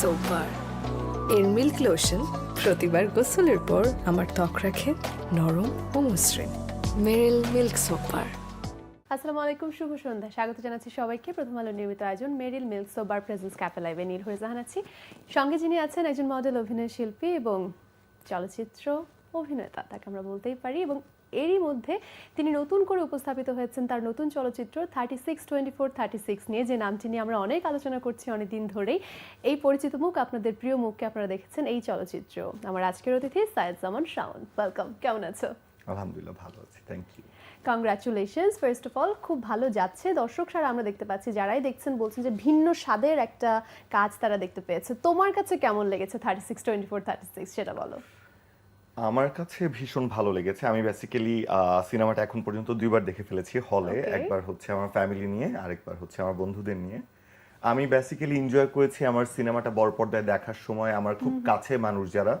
সোপার। এর milk lotion প্রতিবার গোসলের পর আমার ত্বক রাখে নরম ও মসৃণ। মেরিল মিল্ক সোপার। আসসালামু আলাইকুম, শুভ সন্ধ্যা। স্বাগত জানাচ্ছি সবাইকে। প্রথম আলো নিয়মিত আয়োজন, মেরিল মিল্ক সোবার প্রেজেন্স ক্যাফে লাইভে নীল জাহান আছি সঙ্গে যিনি আছেন একজন মডেল অভিনয় শিল্পী এবং চলচ্চিত্র অভিনেতা, তাকে আমরা বলতেই পারি এবং এরই মধ্যে তিনি নতুন করে উপস্থাপিত হয়েছেন তার নতুন চলচ্চিত্র thirty six twenty four thirty six নিয়ে যে নামটি নিয়ে আমরা অনেক আলোচনা করছি অনেক দিন ধরেই। এই পরিচিত মুখ আপনাদের প্রিয় মুখকে আপনারা দেখেছেন এই চলচ্চিত্র। আমার আজকের অতিথি সায়েদ জামান শাওন। ওয়েলকাম কেমন আছো? আলহামদুলিল্লাহ ভালো আছি thank you congratulations first of all খুব ভালো যাচ্ছে। দর্শক সারা আমরা দেখতে পাচ্ছি যারাই দেখছেন বলছেন যে ভিন্ন স্বাদের একটা কাজ তারা দেখতে পেয়েছে। তোমার কাছে কেমন লেগেছে thirty six twenty four thirty six সেটা বলো। আমার কাছে ভীষণ ভালো লেগেছে। আমি বেসিক্যালি সিনেমাটা এখন পর্যন্ত দুইবার দেখে ফেলেছি হলে Okay. একবার হচ্ছে আমার ফ্যামিলি নিয়ে আরেকবার হচ্ছে আমার বন্ধুদের নিয়ে। আমি বেসিক্যালি এনজয় করেছি আমার সিনেমাটা বড় পর্দায় দেখার সময়। আমার খুব কাছে মানুষ যারা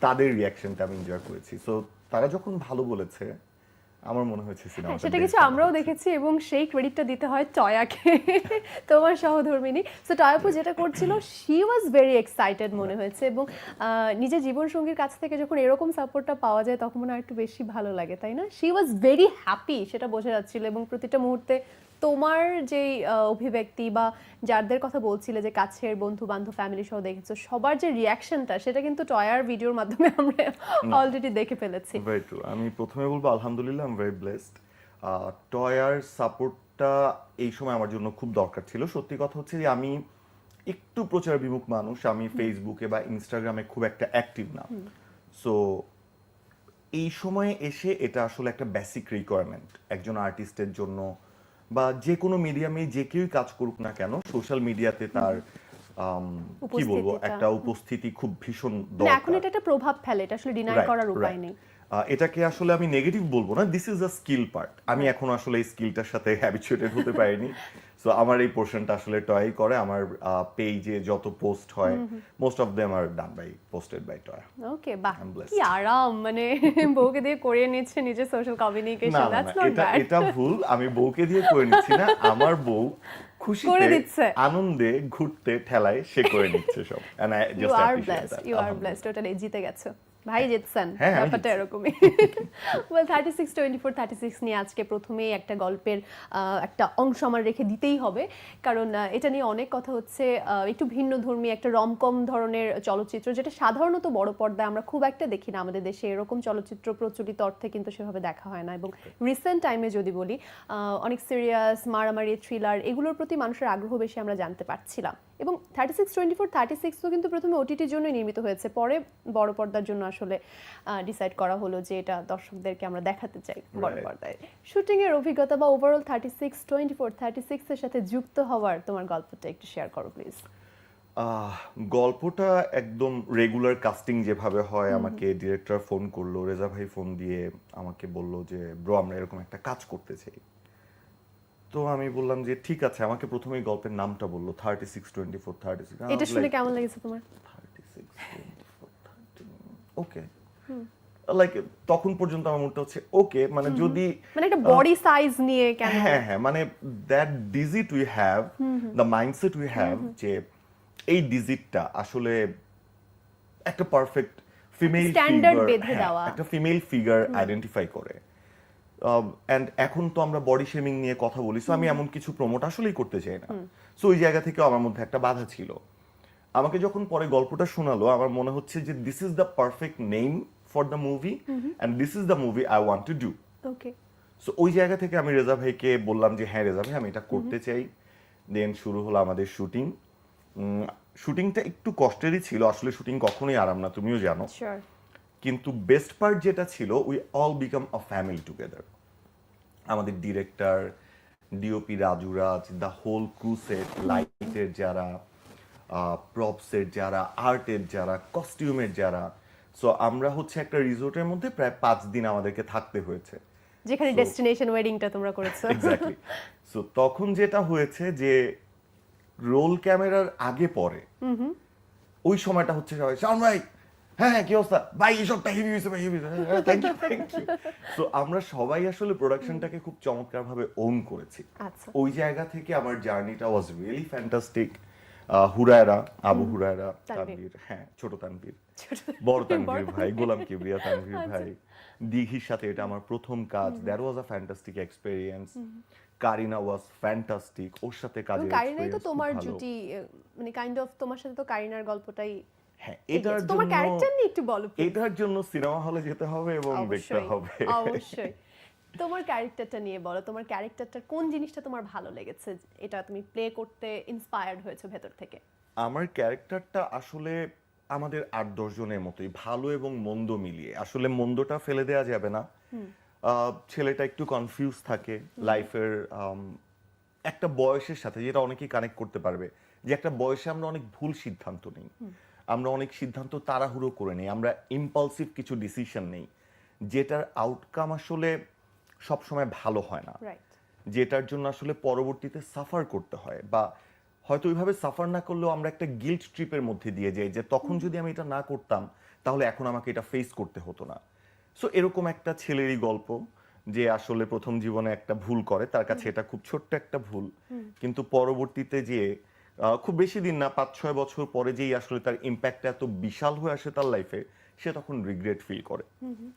তাদের রিয়াকশনটা আমি এনজয় করেছি। সো তারা যখন ভালো বলেছে আমার মনে হয়েছে সিনেমা সেটা কিছু আমরাও দেখেছি এবং সেই ক্রেডিটটা দিতে হয় টয়াকে তোমার সহধর্মিনী। সো টয়াপু যেটা করছিল শি ওয়াজ ভেরি এক্সাইটেড মনে হয়েছে এবং আহ, নিজের জীবনসঙ্গীর কাছ থেকে যখন এরকম সাপোর্টটা পাওয়া যায় তখন মনে হয় একটু বেশি ভালো লাগে তাই না? শি ওয়াজ ভেরি হ্যাপি সেটা বোঝা যাচ্ছিল এবং প্রতিটা মুহূর্তে তোমার যেই অভিব্যক্তি বা যাদের কথা বলছিলে যে কাছের বন্ধু বান্ধব ফ্যামিলি সহ দেখেছ সবার যে রিয়াকশনটা সেটা কিন্তু টয়ার ভিডিওর মাধ্যমে আমরা অলরেডি দেখে ফেলেছি। ভেরি ট্রু আমি প্রথমে বলব আলহামদুলিল্লাহ আম ভেরি ব্লেসড টয়ার সাপোর্টটা এই সময় আমার জন্য খুব দরকার ছিল। সত্যি কথা হচ্ছে যে আমি একটু প্রচার বিমুখ মানুষ। আমি ফেসবুকে বা ইনস্টাগ্রামে খুব একটা অ্যাক্টিভ না। সো এই সময়ে এসে এটা আসলে একটা বেসিক রিকোয়ারমেন্ট একজন আর্টিস্টের জন্য। বা যে কোনো মিডিয়ামে যে কেউই কাজ করুক না কেন সোশ্যাল মিডিয়াতে তার কি বলব একটা উপস্থিতি খুব ভীষণ না দরকার। এখন এটা একটা প্রভাব ফেলে এটা আসলে ডিনাই করার উপায় নেই। এটাকে আসলে আমি নেগেটিভ বলব না this is a skill part আমি এখন আসলে এই স্কিলটার সাথে হ্যাবিচুয়েটেড হতে পারিনি। সো আমার এই পোর্শনটা আসলে টয় করে। আমার পেজে যত পোস্ট হয় most of them are done by posted by toy okay বাহ কি আরাম! মানে বউকে দিয়ে করিয়ে নিচ্ছে নিজের সোশ্যাল কমিউনিকেশন দ্যাটস নট এটা ব্যাড এটা ভুল। আমি বউকে দিয়ে করে নিচ্ছি না। আমার বউ করে খুশিতে দিচ্ছে। আনন্দে ঘুরতে ঠেলায় সে করে নিচ্ছে সব। And I you just R appreciate blessed you are blessed ওটালে জিতে গেছো। ভাই জিতছেন হ্যাঁ, ব্যাপারটা এরকমই। Well thirty six twenty four thirty six নিয়ে আজকে প্রথমেই একটা গল্পের একটা অংশ আমার রেখে দিতেই হবে। কারণ এটা নিয়ে অনেক কথা হচ্ছে একটু ভিন্ন ধর্মী একটা রমকম ধরনের চলচ্চিত্র যেটা সাধারণত বড় পর্দায় আমরা খুব একটা দেখি না আমাদের দেশে। এরকম চলচ্চিত্র প্রচলিত অর্থে কিন্তু সেভাবে দেখা হয় না। এবং রিসেন্ট টাইমে যদি বলি আহ, অনেক সিরিয়াস মারামারি থ্রিলার এগুলোর প্রতি মানুষের আগ্রহ বেশি আমরা জানতে পারছিলাম। এবং thirty six twenty four thirty সিক্সও কিন্তু প্রথমে ওটিটির জন্য নির্মিত হয়েছে। পরে বড় পর্দার জন্য আসলে ডিসাইড করা হলো যে এটা দর্শকদেরকে আমরা দেখাতে চাই বড়. পর্দায়। শুটিং এর অভিজ্ঞতা বা overall thirty six twenty four thirty সিক্সের সাথে যুক্ত হওয়ার তোমার গল্পটা একটু শেয়ার করো প্লিজ গল্পটা একদম রেগুলার কাস্টিং যেভাবে হয় আমাকে ডিরেক্টর ফোন করল রেজা ভাই ফোন দিয়ে আমাকে বলল যে ব্রো আমরা এরকম একটা কাজ করতে চাই। তো আমি বললাম যে ঠিক আছে। আমাকে প্রথমে গল্পের নামটা বলল thirty six twenty four thirty six এটা শুনে কেমন লেগেছে তোমার? থার্টি সিক্স ওকে লাইক তখন পর্যন্ত আমার মনে হচ্ছে ওকে মানে যদি মানে একটা বডি সাইজ নিয়ে কেন? হ্যাঁ হ্যাঁ মানে that digit we have the mindset we have যে এই ডিজিটটা আসলে একটা পারফেক্ট ফিমেল বেঁধে দেওয়া। একটা ফিমেল ফিগার আইডেন্টিফাই করে। এন্ড এখন তো আমরা বডি শেমিং নিয়ে কথা বলি সো আমি এমন কিছু প্রমোট আসলেই করতে চাই না। সো ওই জায়গা থেকে আমার মধ্যে একটা বাধা ছিল। আমাকে যখন পরে গল্পটা শোনালো আমার মনে হচ্ছে যে this is the perfect name for the movie and this is the movie I want to do okay so ওই জায়গা থেকে আমি রেজা ভাইকে বললাম যে হ্যাঁ রেজা ভাই আমি এটা করতে চাই। দেন শুরু হলো আমাদের শুটিং শুটিংটা একটু কষ্টেরই ছিল আসলে শুটিং কখনোই আরাম না তুমিও জানো। কিন্তু বেস্ট পার্ট যেটা ছিল we all become a family together আমাদের director DOP Rajuraj the whole crew set লাইটের যারা প্রপসের যারা আর্টের যারা কস্টিউমের যারা। সো আমরা হচ্ছে একটা রিসোর্টের মধ্যে প্রায় পাঁচ দিন আমাদেরকে থাকতে হয়েছে। যেখানে ডেস্টিনেশন ওয়েডিংটা তোমরা করেছ। এক্স্যাক্টলি সো তখন যেটা হয়েছে যে রোল ক্যামেরার আগে পরে ওই সময়টা হচ্ছে সবাই শাওন ভাই হ্যাঁ হ্যাঁ কি অবস্থা? ভাই হেভি হয়েছে ভাই heavy thank you thank you so আমরা সবাই আসলে প্রোডাকশনটাকে খুব চমৎকার ভাবে ওন করেছি। আচ্ছা। ওই জায়গা থেকে আমার জার্নিটা was really fantastic Hurayra Abu Hurayra Tanvir. হ্যাঁ ছোট তানভীর। বড় তানভীর ভাই গোলাম কিবরিয়া তানভীর আচ্ছা। ভাই। দিঘির সাথে এটা আমার প্রথম কাজ। That was a fantastic experience Kareena was fantastic ওর সাথে কাজের কারিনাই তো তোমার জুটি মানে কাইন্ড অফ তোমার সাথে তো কারিনার গল্পটাই হ্যাঁ এটার তোমার জন্য ক্যারেক্টার নিয়ে একটু বলো এটার জন্য সিনেমা হলে যেতে হবে এবং দেখতে হবে। অবশ্যই। তোমার ক্যারেক্টারটা নিয়ে বলো তোমার ক্যারেক্টারটার কোন জিনিসটা তোমার ভালো লেগেছে এটা তুমি প্লে করতে ইন্সপায়ার্ড হয়েছে ভেতর থেকে? আমার ক্যারেক্টারটা আসলে আমাদের আট দশ জনের মতোই ভালো এবং মন্দ মিলিয়ে। আসলে মন্দটা ফেলে দেওয়া যাবে না। ছেলেটা একটু কনফিউজ থাকে লাইফের একটা বয়সের সাথে যেটা অনেকেই কানেক্ট করতে পারবে যে একটা বয়সে আমরা অনেক ভুল সিদ্ধান্ত নিই। আমরা অনেক সিদ্ধান্ত তাড়াহুড়ো করে নিই আমরা ইম্পালসিভ কিছু ডিসিশন নেই যেটার আউটকাম আসলে সবসময় ভালো হয় না। যেটার জন্য আসলে পরবর্তীতে সাফার করতে হয় বা হয়তো ওইভাবে সাফার না করলেও আমরা একটা গিল্ট ট্রিপের মধ্যে দিয়ে যাই যে তখন যদি আমি এটা না করতাম তাহলে এখন আমাকে এটা ফেস করতে হতো না। সো এরকম একটা ছেলেরই গল্প যে আসলে প্রথম জীবনে একটা ভুল করে তার কাছে এটা খুব ছোট্ট একটা ভুল। কিন্তু পরবর্তীতে যে খুব বেশি দিন না পাঁচ ছয় বছর পরে যেই আসলে তার ইম্প্যাক্ট এত বিশাল হয়ে আসে তার লাইফে সে তখন রিগ্রেট ফিল করে।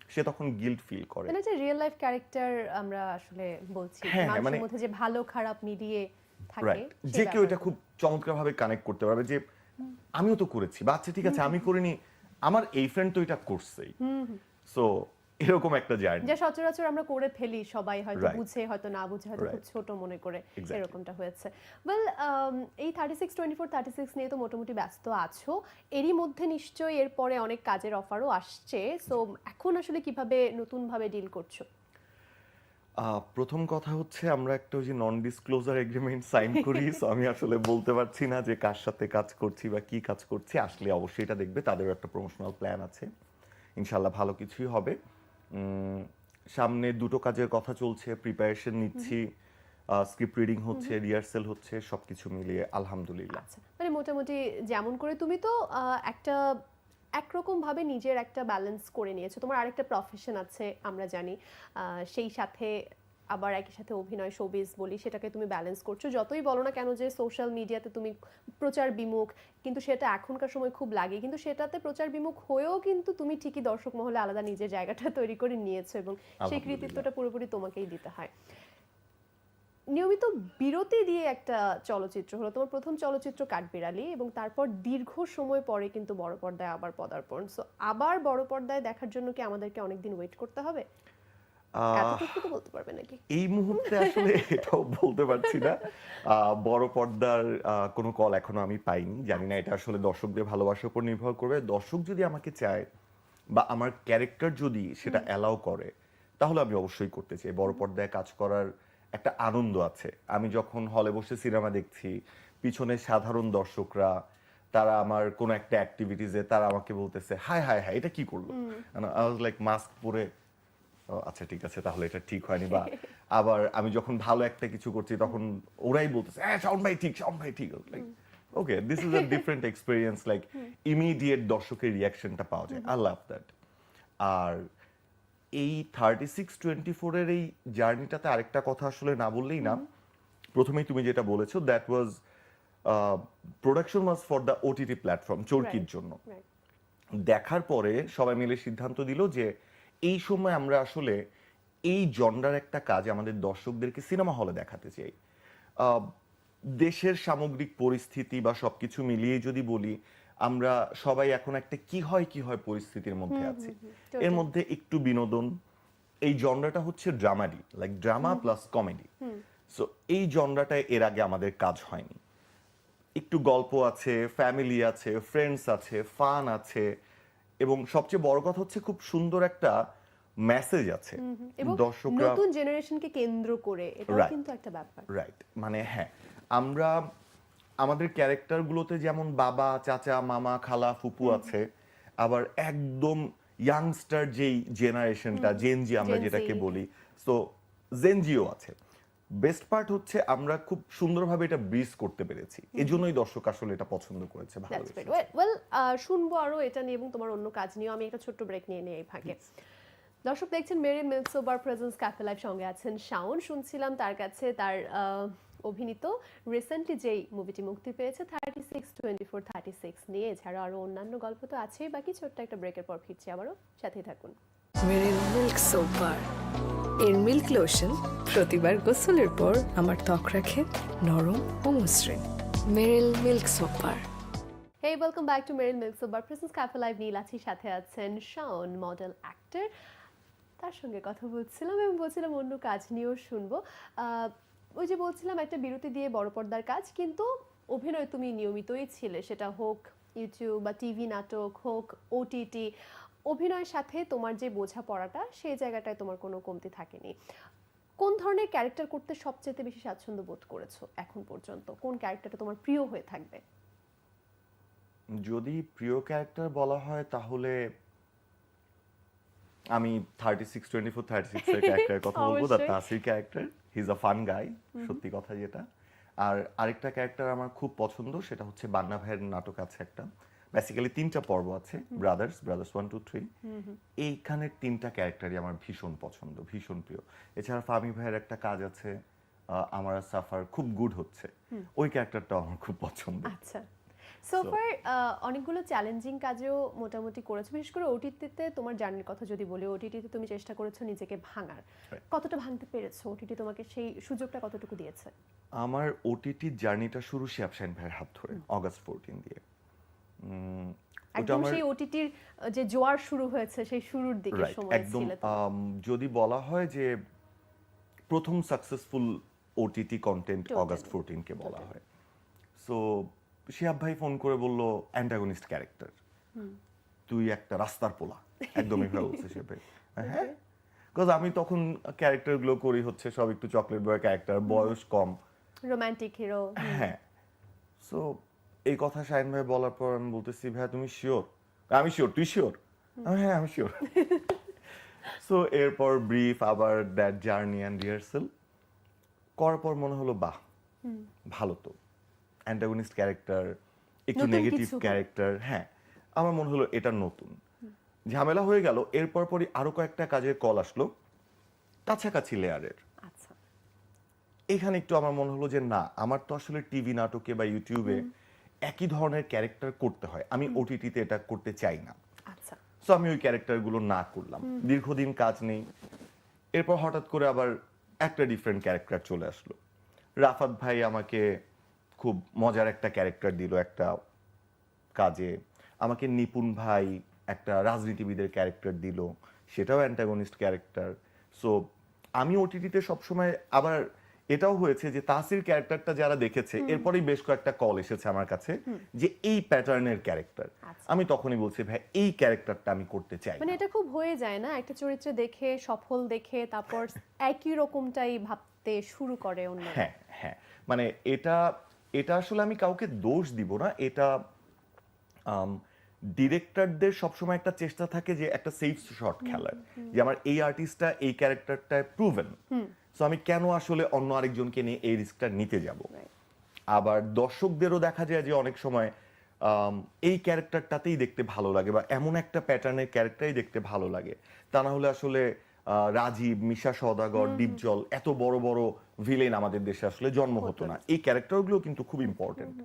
সে তখন গিল্ট ফিল করে। মানে যে রিয়েল লাইফ ক্যারেক্টার আমরা আসলে বলছি হ্যাঁ, হ্যাঁ, মানুষের মানে- মধ্যে যে ভালো খারাপ মিলিয়ে থাকে যে কেউ এটা খুব চমৎকার ভাবে কানেক্ট করতে পারবে যে আমিও তো করেছি বা আচ্ছা ঠিক আছে আমি করিনি আমার এই ফ্রেন্ড তো এটা করছেই। সো এরকম একটা জার্নি যা সচরাচর আমরা করে ফেলি সবাই হয়তো বুঝে হয়তো না বুঝে হয়তো খুব ছোট মনে করে এরকমটা হয়েছে। ওয়েল এই thirty six twenty four thirty six নিয়ে তো মোটামুটি ব্যস্ত আছো। এরই মধ্যে নিশ্চয়ই এরপরে অনেক কাজের অফারও আসছে। সো এখন আসলে কীভাবে নতুন ভাবে ডিল করছ প্রথম কথা হচ্ছে আমরা একটা ওই যে নন ডিসক্লোজার এগ্রিমেন্ট সাইন করি। সো আমি আসলে বলতে পারছি না যে কার সাথে কাজ করছি বা কি কাজ করছি। আসলে অবশ্যই এটা দেখবে তাদেরও একটা প্রমোশনাল প্ল্যান আছে। ইনশাল্লাহ ভালো কিছুই হবে। সামনে দুটো কাজের কথা চলছে প্রিপারেশন নিচ্ছি স্ক্রিপ্ট রিডিং হচ্ছে রিহার্সেল হচ্ছে সবকিছু মিলিয়ে আলহামদুলিল্লাহ। আচ্ছা মানে মোটামুটি যেমন করে তুমি তো একটা একরকম ভাবে নিজের একটা ব্যালেন্স করে নিয়েছো। তোমার আরেকটা প্রফেশন আছে আমরা জানি সেই সাথে আবার একই সাথে অভিনয় শোবিজ বলি সেটাকে তুমি ব্যালেন্স করছ। যতই বলো না কেন যে সোশ্যাল মিডিয়াতে তুমি প্রচার বিমুখ কিন্তু সেটা এখনকার সময় খুব লাগে। কিন্তু সেটাতে প্রচার বিমুখ হয়েও কিন্তু তুমি ঠিকই দর্শক মহলে আলাদা নিজের জায়গাটা তৈরি করে নিয়েছো এবং সেই কৃতিত্বটা পুরোপুরি তোমাকেই দিতে হয়। নিয়মিত বিরতি দিয়ে একটা চলচ্চিত্র হলো। তোমার প্রথম চলচ্চিত্র কাঠবিড়ালি এবং তারপর দীর্ঘ সময় পরে কিন্তু বড় পর্দায় আবার পদার্পণ। সো আবার বড় পর্দায় দেখার জন্য কি আমাদেরকে অনেকদিন ওয়েট করতে হবে? এই মুহূর্তে আসলে এটাও বলতে পারছি না। বড় পর্দার কোনো কল এখনও আমি পাইনি। জানি না এটা আসলে দর্শকদের ভালোবাসার উপর নির্ভর করবে। দর্শক যদি আমাকে চায় বা আমার ক্যারেক্টার যদি সেটা অ্যালাউ করে তাহলে আমি অবশ্যই করতে চাই। বড় পর্দায় কাজ করার একটা আনন্দ আছে। আমি যখন হলে বসে সিনেমা দেখছি পিছনে সাধারণ দর্শকরা তারা আমার কোনো একটা অ্যাক্টিভিটিসে তারা আমাকে বলতেছে হাই হাই হাই এটা কি করল? লাইক মাস্ক পরে আচ্ছা ঠিক আছে তাহলে এটা ঠিক হয়নি বা আবার আমি যখন ভালো একটা কিছু করছি তখন ওরাই বলতেছে হ্যাঁ শাওন ভাই ঠিক শাওন ভাই ঠিক। Like okay this is a different experience like immediate দর্শকের রিয়াকশনটা পাওয়া যায়। আই লাভ দ্যাট আর এই থার্টি সিক্স টোয়েন্টি ফোরের এই জার্নিটাতে আরেকটা কথা আসলে না বললেই না। প্রথমেই তুমি যেটা বলেছ that was production was for the OTT platform চরকির জন্য। দেখার পরে সবাই মিলে সিদ্ধান্ত দিল যে এই সময় আমরা আসলে এই জন্ডার একটা কাজ আমাদের দর্শকদেরকে সিনেমা হলে দেখাতে চাই। দেশের সামগ্রিক পরিস্থিতি বা সবকিছু মিলিয়ে যদি বলি আমরা সবাই এখন একটা কি হয় কি হয় পরিস্থিতির মধ্যে আছি। এর মধ্যে একটু বিনোদন এই জনরাটা হচ্ছে dramedy like drama plus comedy so এই জনরাটায় এর আগে আমাদের কাজ হয়নি। একটু গল্প আছে ফ্যামিলি আছে ফ্রেন্ডস আছে ফান আছে এবং সবচেয়ে বড় কথা হচ্ছে খুব সুন্দর একটা মেসেজ আছে। দর্শকরা নতুন জেনারেশনকে কেন্দ্র করে এটাও কিন্তু একটা ব্যাপার। রাইট মানে হ্যাঁ আমরা আমাদের ক্যারেক্টারগুলোতে যেমন বাবা চাচা মামা খালা ফুপু আছে আবার একদম ইয়াংস্টার যেই জেনারেশনটা জেনজি আমরা যেটাকে বলি তো জেনজিও আছে। বেস্ট পার্ট হচ্ছে আমরা খুব সুন্দরভাবে এটা ব্রিজ করতে পেরেছি। এজন্যই দর্শক আসলে এটা পছন্দ করেছে গ্রেট ওয়েল শুনব আরও এটা নিয়ে এবং তোমার অন্য কাজ নিয়েও। আমি একটা ছোট্ট ব্রেক নিয়ে নিই এই ফাঁকে দর্শক দেখছেন Meril milk soap bar presence cafe live সঙ্গে আছেন শাওন। শুনছিলাম তার কাছে তার অভিনীত রিসেন্টলি যেই মুভিটি মুক্তি পেয়েছে thirty six twenty four thirty six নিয়ে। এছাড়াও আরও অন্যান্য গল্প তো আছেই। বাকি ছোট্ট একটা ব্রেকের পর ফিরছি আবারও। সাথেই থাকুন। মেরিল মিল্ক সোপার এর মিল্ক লোশন প্রতিবার গোসলের পর আমার ত্বক রাখে নরম ও মসৃণ। Meril milk soap bar hey welcome back to Meril milk soap bar presence cafe live Neel আছি, সাথে আছেন শাওন মডেল অ্যাক্টর তার সঙ্গে কথা বলছিলাম এবং বলছিলাম অন্য কাজ নিয়েও শুনব। ওই যে বলছিলাম একটা বিরতি দিয়ে বড় পর্দার কাজ, কিন্তু অভিনয় তুমি নিয়মিতই ছিলে। সেটা হোক ইউটিউব বা টিভি নাটক হোক ওটিটি অভিনয়ের সাথে তোমার যে বোঝাপড়াটা সেই জায়গাটায় তোমার কোনো কমতি থাকেনি। কোন ধরনের ক্যারেক্টার করতে সবচেয়ে বেশি স্বাচ্ছন্দ্য বোধ করেছ এখন পর্যন্ত? কোন ক্যারেক্টারটা তোমার প্রিয় হয়ে থাকবে? যদি প্রিয় ক্যারেক্টার বলা হয় তাহলে আমি thirty six twenty four thirty six এর ক্যারেক্টারের কথা বলব the Tasir character he is a fun guy সত্যি কথা যেটা। আর আরেকটা ক্যারেক্টার আমার খুব পছন্দ সেটা হচ্ছে বান্না ভাইয়ের নাটক আছে একটা। বেসিক্যালি তিনটা পর্ব আছে brothers brothers one two three এইখানের তিনটা ক্যারেক্টারই আমার ভীষণ পছন্দ ভীষণ প্রিয়। এছাড়া ফামি ভাইয়ের একটা কাজ আছে আমার সাফার খুব গুড হচ্ছে। ওই ক্যারেক্টারটাও আমার খুব পছন্দ। আচ্ছা। সোফার অনেকগুলো চ্যালেঞ্জিং কাজেও মোটামুটি করেছ বিশেষ করে ওটিটিতে তোমার জার্নির কথা যদি বলি ওটিটিতে তুমি চেষ্টা করেছ নিজেকে ভাঙার। কতটা ভাঙতে পেরেছ? ওটিটি তোমাকে সেই সুযোগটা কতটুকু দিয়েছে? আমার ওটিটি জার্নিটা শুরু শিয়াবশাইন ভাইয়ের হাত ধরে অগাস্ট ফোরটিন দিয়ে। একদম সেই ওটিটির যে জোয়ার শুরু হয়েছে সেই শুরুর দিকে সময় একদম ছিল। আম, যদি বলা হয় যে প্রথম সাকসেসফুল ওটিটি কন্টেন্ট. অগাস্ট ফোরটিনকে বলা হয়। সো শিহাব ভাই ফোন করে বলল অ্যান্টাগনিস্ট ক্যারেক্টার তুই একটা রাস্তার পোলা। একদমই ভাবে বলছে শিহাব ভাই। হ্যাঁ? বিকজ আমি তখন ক্যারেক্টার ক্যারেক্টারগুলো করি হচ্ছে সব একটু চকলেট বয় ক্যারেক্টার বয়স কম। রোমান্টিক হিরো হ্যাঁ। সো এই কথা শাহিন ভাই বলার পর আমি বলতেছি ভাই তুমি শিওর আমি শিওর তুই শিওর আমি হ্যাঁ আমি শিওর সো এরপর ব্রিফ আবার দ্যাট জার্নি অ্যান্ড রিহার্সেল করার পর মনে হলো বাহ ভালো তো। অ্যান্টাগনিস্ট ক্যারেক্টার একটু নেগেটিভ ক্যারেক্টার হ্যাঁ। আমার মনে হলো এটা নতুন। ঝামেলা হয়ে গেল এরপর পরই আরও কয়েকটা কাজের কল আসলো কাছাকাছি লেয়ারের আচ্ছা। এখানে একটু আমার মনে হলো যে না আমার তো আসলে টিভি নাটকে বা ইউটিউবে একই ধরনের ক্যারেক্টার করতে হয়। আমি ওটিটিতে এটা করতে চাই না। আচ্ছা। সো আমি ওই ক্যারেক্টারগুলো না করলাম। দীর্ঘদিন কাজ নেই। এরপর হঠাৎ করে আবার একটা ডিফারেন্ট ক্যারেক্টার চলে আসলো। রাফাত ভাই আমাকে খুব মজার একটা ক্যারেক্টার দিল একটা কাজে। আমাকে নিপুণ ভাই একটা রাজনীতিবিদের ক্যারেক্টার দিল। সেটাও অ্যান্টাগনিস্ট ক্যারেক্টার সো আমি ওটিটিতে সবসময় আবার এটাও হয়েছে যে তাসির ক্যারেক্টারটা যারা দেখেছে এরপরেই বেশ কয়েকটা কল এসেছে আমার কাছে যে এই প্যাটার্নের ক্যারেক্টার আচ্ছা। আমি তখনই বলছি ভাই এই ক্যারেক্টারটা আমি করতে চাই মানে এটা খুব হয়ে যায় না? একটা চরিত্র দেখে সফল দেখে তারপর একই রকমটাই ভাবতে শুরু করে অন্য হ্যাঁ হ্যাঁ। মানে এটা এটা আসলে আমি কাউকে দোষ দিব না। এটা ডিরেক্টরদের সবসময় একটা চেষ্টা থাকে যে একটা সেফ শট খেলার। যে আমার এই আর্টিস্টটা এই ক্যারেক্টারটায় প্রুভেন সো আমি কেন আসলে অন্য আরেকজনকে নিয়ে এই রিস্কটা নিতে যাব? আবার দর্শকদেরও দেখা যায় যে অনেক সময় এই ক্যারেক্টারটাতেই দেখতে ভালো লাগে বা এমন একটা প্যাটার্নের ক্যারেক্টারই দেখতে ভালো লাগে। তা না হলে আসলে রাজীব মিশা সদাগর দীপজল এত বড় বড় ভিলেন আমাদের দেশে আসলে জন্ম হতো না। এই ক্যারেক্টারগুলো কিন্তু খুব ইম্পর্টেন্ট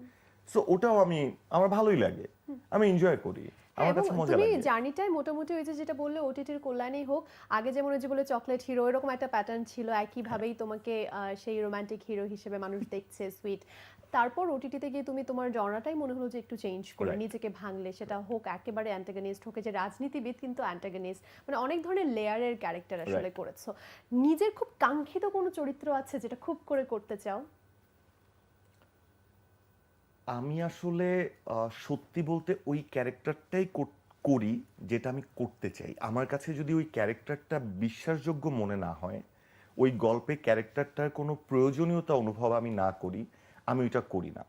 সো ওটাও আমি আমার ভালোই লাগে। আমি এনজয় করি। আমার কাছে মজা তুমি জার্নিটাই মোটামুটি ওই যে যেটা বললে ওটিটির কল্যাণেই হোক। আগে যেমন ওই যে বলে চকলেট হিরো এরকম একটা প্যাটার্ন ছিল একই ভাবেই তোমাকে সেই রোমান্টিক হিরো হিসেবে মানুষ দেখছে সুইট তারপর ওটিটিতে গিয়ে তুমি তোমার জনরাটাই মনে হলো যে একটু চেঞ্জ করে নিজেকে ভাঙলে সেটা হোক একেবারে অ্যান্টাগনিস্ট হোক যে রাজনীতিবিদ কিন্তু অ্যান্টাগনিস্ট মানে অনেক ধরনের লেয়ারের ক্যারেক্টার আসলে করেছ। নিজের খুব কাঙ্ক্ষিত কোনো চরিত্র আছে যেটা খুব করে করতে চাও? আমি আসলে সত্যি বলতে ওই ক্যারেক্টারটাই করি যেটা আমি করতে চাই। আমার কাছে যদি ওই ক্যারেক্টারটা বিশ্বাসযোগ্য মনে না হয় ওই গল্পে ক্যারেক্টারটার কোনো প্রয়োজনীয়তা অনুভব আমি না করি আমি ওইটা করি না।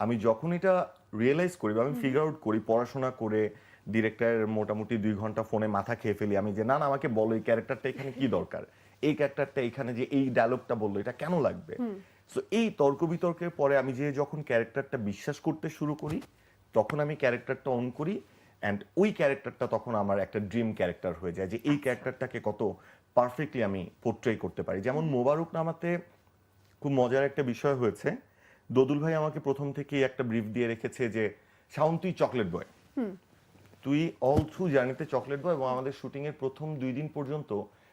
আমি যখন এটা রিয়েলাইজ করি বা আমি ফিগার আউট করি পড়াশোনা করে ডিরেক্টরের মোটামুটি দুই ঘণ্টা ফোনে মাথা খেয়ে ফেলি আমি যে না না আমাকে বলো এই ক্যারেক্টারটা এখানে কি দরকার? এই ক্যারেক্টারটা এখানে যে এই ডায়লগটা বলল এটা কেন লাগবে? সো এই তর্ক বিতর্কের পরে আমি যে যখন ক্যারেক্টারটা বিশ্বাস করতে শুরু করি তখন আমি ক্যারেক্টারটা অন করি অ্যান্ড ওই ক্যারেক্টারটা তখন আমার একটা ড্রিম ক্যারেক্টার হয়ে যায় যে এই ক্যারেক্টারটাকে কত পারফেক্টলি আমি পোর্ট্রে করতে পারি। যেমন মোবারক নামাতে খুব মজার একটা বিষয় হয়েছে। দদুল ভাই আমাকে প্রথম থেকেই একটা ব্রিফ দিয়ে রেখেছে যে শাওন তুই চকলেট বয় তুই অল থ্রু জার্নিতে চকলেট বয় এবং আমাদের শুটিংয়ের প্রথম দুই দিন পর্যন্ত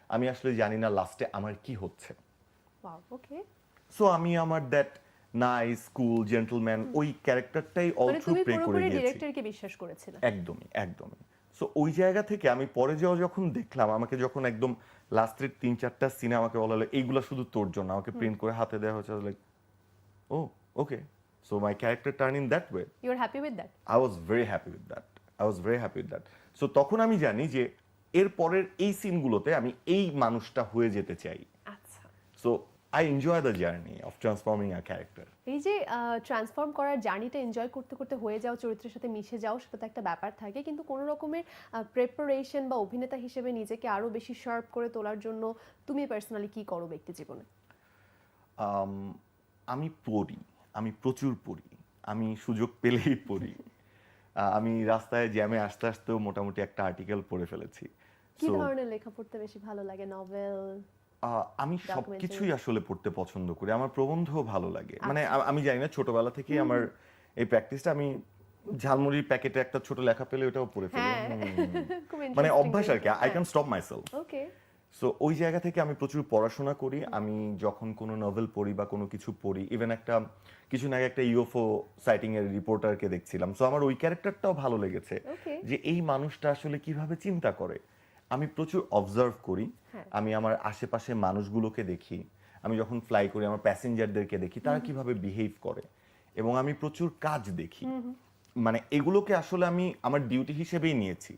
আমি আসলে জানি না লাস্টে আমার কি হচ্ছে। ওকে সো আমি আমার দ্যাট নাইস কুল জেন্টলম্যান ওই ক্যারেক্টারটাই অল থ্রু প্লে করে গিয়েছি ডিরেক্টরকে বিশ্বাস করেছিলে। একদমই একদমই। সো ওই জায়গা থেকে আমি পরে যাওয়া যখন দেখলাম আমাকে যখন একদম লাস্টের তিন চারটা সিনে আমাকে বলা হলো এইগুলা শুধু তোর জন্য আমাকে প্রিন্ট করে হাতে দেওয়া হয়েছে। Like oh okay so my character turn in that way you are happy with that I was very happy with that I was very happy with that so তখন আমি জানি যে এর পরের এই সিনগুলোতে আমি এই মানুষটা হয়ে যেতে চাই। আচ্ছা। So I enjoy the journey of transforming a character এই যে ট্রান্সফর্ম করার জার্নিটা এনজয় করতে করতে হয়ে যাও চরিত্রের সাথে মিশে যাও সেটা তো একটা ব্যাপার থাকে। কিন্তু কোনো রকমের প্রিপারেশন বা অভিনেতা হিসেবে নিজেকে আরও বেশি শার্প করে তোলার জন্য তুমি পার্সোনালি কি করো ব্যক্তি জীবনে? আম, আমি পড়ি। আমি প্রচুর পড়ি। আমি সুযোগ পেলেই পড়ি। আমি রাস্তায় জ্যামে আসতে আসতেও মোটামুটি একটা আর্টিকেল পড়ে ফেলেছি। কি ধরনের লেখা পড়তে বেশি ভালো লাগে? নভেল আমি সবকিছুই আসলে পড়তে পছন্দ করি। আমার প্রবন্ধও ভালো লাগে। আচ্ছা। মানে আমি জানি না ছোটবেলা থেকেই আমার এই প্র্যাকটিসটা আমি ঝালমুড়ির প্যাকেটে একটা ছোট লেখা পেলে ওটাও পড়ে ফেলি। হ্যাঁ। মানে অভ্যাস আর কি। I can stop myself okay so ওই জায়গা থেকে আমি প্রচুর পড়াশোনা করি। আমি যখন কোনো নভেল পড়ি বা কোনো কিছু পড়ি ইভেন একটা কিছু আগে একটা ইউএফও সাইটিং এর রিপোর্টারকে দেখছিলাম। সো আমার ওই ক্যারেক্টারটাও ভালো লেগেছে যে এই মানুষটা আসলে কীভাবে চিন্তা করে। আমি প্রচুর অবজার্ভ করি। হ্যাঁ। আমি আমার আশেপাশে মানুষগুলোকে দেখি। আমি যখন ফ্লাই করি আমার প্যাসেঞ্জারদেরকে দেখি তারা কীভাবে বিহেভ করে। এবং আমি প্রচুর কাজ দেখি। মানে এগুলোকে আসলে আমি আমার ডিউটি হিসেবেই নিয়েছি।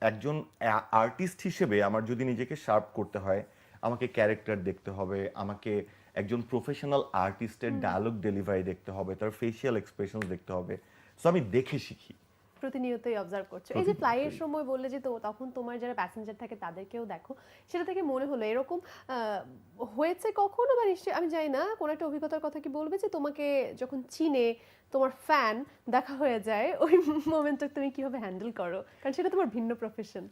একজন আর্টিস্ট হিসেবে আমার যদি নিজেকে শার্প করতে হয় আমাকে ক্যারেক্টার দেখতে হবে আমাকে একজন প্রফেশনাল আর্টিস্টের ডায়ালগ ডেলিভারি দেখতে হবে তার ফেসিয়াল এক্সপ্রেশন দেখতে হবে। সো আমি দেখে শিখি। প্রতিনিয়তই অবজার্ভ করছ। এই যে ফ্লাইয়ের সময় বললে যে তো তখন তোমার যারা প্যাসেঞ্জার থাকে তাদেরকেও দেখো। সেটা থেকে মনে হলো এরকম আহ, হয়েছে কখনো? বা নিশ্চয়ই আমি জানি না কোনো একটা অভিজ্ঞতার কথা কি বলবে যে তোমাকে যখন চিনে তোমার ফ্যান দেখা হয়ে যায় ওই মোমেন্টটা তুমি কীভাবে হ্যান্ডেল করো? কারণ সেটা তোমার ভিন্ন প্রফেশন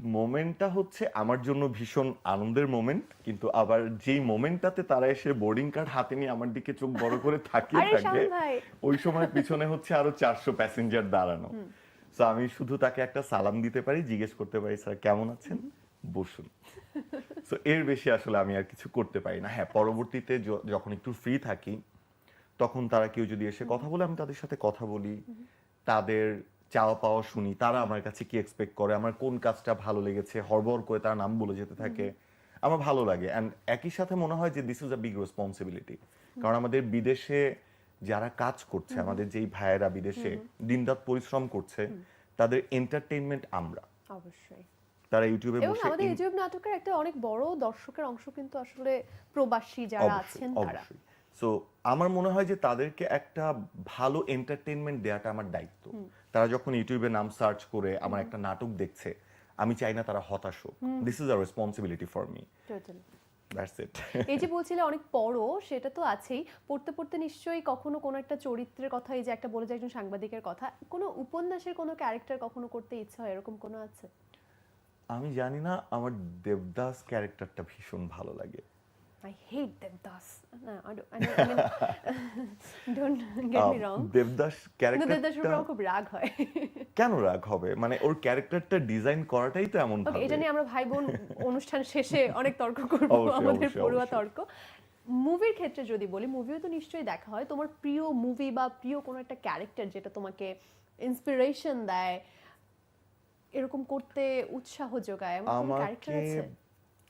মোমেন্টটা হচ্ছে আমার জন্য ভীষণ আনন্দের মোমেন্ট কিন্তু আবার যেই মোমেন্টটাতে তারা এসে বোর্ডিং কার্ড হাতে নিয়ে আমার দিকে চোখ বড় করে তাকিয়ে থাকে ওই সময় পিছনে হচ্ছে আরও চারশো প্যাসেঞ্জার দাঁড়ানো। তো আমি শুধু তাকে একটা সালাম দিতে পারি জিজ্ঞেস করতে পারি স্যার কেমন আছেন? বসুন। তো এর বেশি আসলে আমি আর কিছু করতে পারি না। হ্যাঁ পরবর্তীতে যখন একটু ফ্রি থাকি তখন তারা কেউ যদি এসে কথা বলে আমি তাদের সাথে কথা বলি তাদের চাওয়া পাওয়া শুনি তারা আমার কাছে কি এক্সপেক্ট করে আমার কোন কাজটা ভালো লেগেছে হরবর করে তারা নাম বলে যেতে থাকে আমার ভালো লাগে। অ্যান্ড একই সাথে মনে হয় যে this is a big responsibility কারণ আমাদের বিদেশে যারা কাজ করছে আমাদের যেই ভাইয়েরা বিদেশে দিনরাত পরিশ্রম করছে তাদের এন্টারটেইনমেন্ট আমরা। অবশ্যই। তারা ইউটিউবে এবং বসে আমাদের ইউটিউব নাটকের একটা অনেক বড় দর্শকের অংশ কিন্তু আসলে প্রবাসী যারা আছেন তারা। সো আমার মনে হয় যে তাদেরকে একটা ভালো এন্টারটেইনমেন্ট দেওয়াটা আমার দায়িত্ব। তারা যখন ইউটিউবে নাম সার্চ করে আমার একটা নাটক দেখছে আমি চাই না তারা হতাশ হোক। This is a responsibility for me Totally. That's it এই যে বলছিলে অনেক পড়ো সেটা তো আছেই। পড়তে পড়তে নিশ্চয়ই কখনো কোনো একটা চরিত্রের কথা এই যে একটা বলে যে একজন সাংবাদিকের কথা কোনো উপন্যাসের কোনো ক্যারেক্টার কখনো করতে ইচ্ছা হয়? এরকম কোনো আছে? আমি জানি না আমার দেবদাস ক্যারেক্টারটা ভীষণ ভালো লাগে। আই হেট দেবদাস না I mean don't get me wrong ah, Devdas কিন্তু দেবদাসের উপর ক্যারেক্টারটা আমার খুব রাগ হয়। কেন রাগ হবে? মানে ওর ক্যারেক্টারটা ডিজাইন করাটাই তো এমন ভাবে। এটা নিয়ে আমরা ভাই বোন অনুষ্ঠান শেষে অনেক তর্ক করব আমাদের পড়ুয়া। তর্ক। মুভির ক্ষেত্রে যদি বলি মুভিও তো নিশ্চয়ই দেখা হয়। তোমার প্রিয় মুভি বা প্রিয় কোনো একটা ক্যারেক্টার যেটা তোমাকে ইন্সপিরেশন দেয় এরকম করতে উৎসাহ যোগায় এমন ক্যারেক্টার আছে?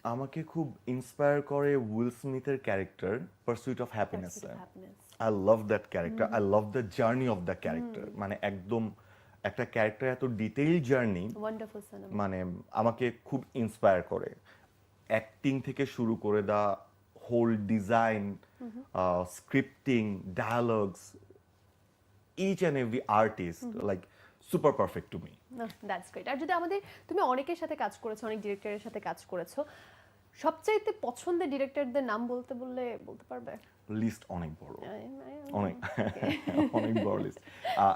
আমাকে খুব ইন্সপায়ার করে will স্মিথের character pursuit of happiness I love that character I love the journey of the character মানে একদম একটা ক্যারেক্টার এত ডিটেইল জার্নি মানে আমাকে খুব ইন্সপায়ার করে। অ্যাক্টিং থেকে শুরু করে the whole design scripting dialogues each and every artist like super perfect to me that's great আর যদি আমাদের তুমি অনেকের সাথে কাজ করেছ অনেক ডিরেক্টরের সাথে কাজ করেছ সবচাইতে পছন্দের ডিরেক্টরদের নাম বলতে বললে বলতে পারবে? লিস্ট অনেক বড়। অনেক। অনেক বড় লিস্ট।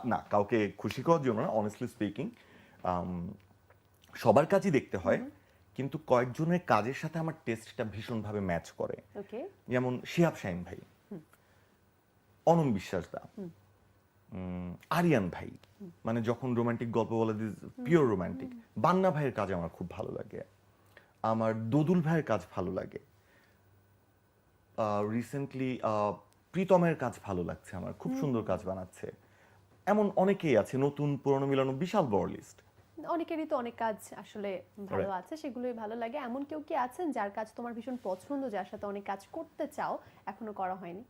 না কাউকে খুশি করার জন্য না অনেস্টলি স্পিকিং সবার কাজই দেখতে হয় কিন্তু কয়েকজনের কাজের সাথে আমার টেস্টটা ভীষণভাবে ম্যাচ করে। ওকে যেমন শিহাব শাহিন ভাই অনম বিশ্বাস দা উম, আরিয়ান ভাই মানে যখন রোমান্টিক গল্প বলে দিস পিওর রোমান্টিক বান্না ভাইয়ের কাজ আমার খুব ভালো লাগে। আমার দোদুল ভাইয়ের কাজ ভালো লাগে। রিসেন্টলি প্রীতমের কাজ ভালো লাগছে আমার খুব সুন্দর কাজ বানাচ্ছে। এমন অনেকেই আছে নতুন পুরনো মিলানো বিশাল বড় লিস্ট অনেকেরই তো অনেক কাজ আসলে ভালো আছে সেগুলোই ভালো লাগে। এমন কেউ কি আছেন যার কাজ তোমার ভীষণ পছন্দ যার সাথে অনেক কাজ করতে চাও এখনও করা হয়নি?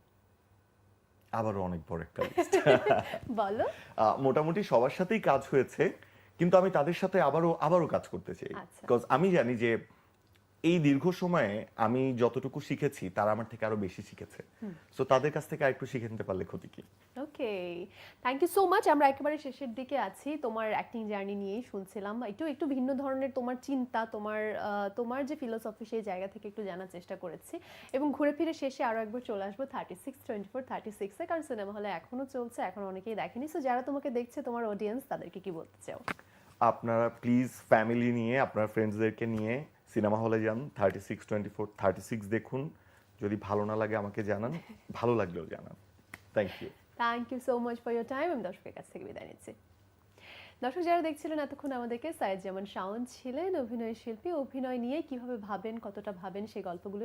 আবারও অনেক বড় একটা লিস্ট বলো। মোটামুটি সবার সাথেই কাজ হয়েছে কিন্তু আমি তাদের সাথে আবারও আবারও কাজ করতে চাই। আচ্ছা। বিকজ আমি জানি যে এই দীর্ঘ সময়ে আমি যতটুকু শিখেছি তারা আমার থেকে আরও বেশি শিখেছে। সো তাদের কাছ থেকে আরেকটু শিখে নিতে পারলে ক্ষতি কি? Okay thank you so much আমরা একেবারে শেষের দিকে আছি। তোমার অ্যাক্টিং জার্নি নিয়েই শুনছিলাম। একটু একটু ভিন্ন ধরনের তোমার চিন্তা তোমার তোমার যে ফিলোসফি সেই জায়গা থেকে একটু জানার চেষ্টা করেছি। এবং ঘুরে ফিরে শেষে আরও একবার চলে আসব thirty six twenty four thirty সিক্সে কারণ সিনেমা হলে এখনও চলছে এখন অনেকেই দেখেনি। সো যারা তোমাকে দেখছে তোমার অডিয়েন্স তাদেরকে কি বলতে চাও? আপনারা প্লিজ ফ্যামিলি নিয়ে আপনার ফ্রেন্ডসদেরকে নিয়ে সিনেমা হলে যান thirty six twenty four thirty six দেখুন। যদি ভালো না লাগে আমাকে জানান, ভালো লাগলেও জানান। Thank you thank you so much for your time আমি দর্শকের কাছ থেকে বিদায় নিচ্ছি। দর্শক, যারা দেখছিলেন এতক্ষণ আমাদেরকে সাইদ যেমন শাওন ছিলেন, অভিনয় শিল্পী, অভিনয় নিয়ে কীভাবে ভাবেন, কতটা ভাবেন, সেই গল্পগুলো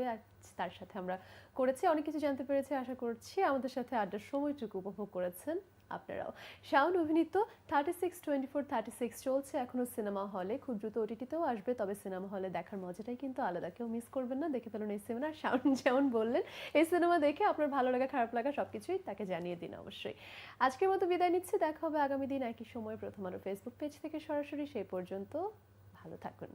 তার সাথে আমরা করেছি। অনেক কিছু জানতে পেরেছি, আশা করছি আমাদের সাথে আড্ডার সময়টুকু উপভোগ করেছেন। আপনারাও। শাওন অভিনীত thirty six twenty four thirty six চলছে এখনও সিনেমা হলে। খুব দ্রুত ওটিটিতেও আসবে, তবে সিনেমা হলে দেখার মজাটাই কিন্তু আলাদা। কেউ মিস করবেন না, দেখে ফেলুন এই সিনেমা শাওন যেমন বললেন, এই সিনেমা দেখে আপনার ভালো লাগা, খারাপ লাগা সব কিছুই তাকে জানিয়ে দিন অবশ্যই। আজকের মতো বিদায় নিচ্ছে, দেখা হবে আগামী দিন একই সময় প্রথম আলো ফেসবুক পেজ থেকে সরাসরি। সেই পর্যন্ত ভালো থাকুন।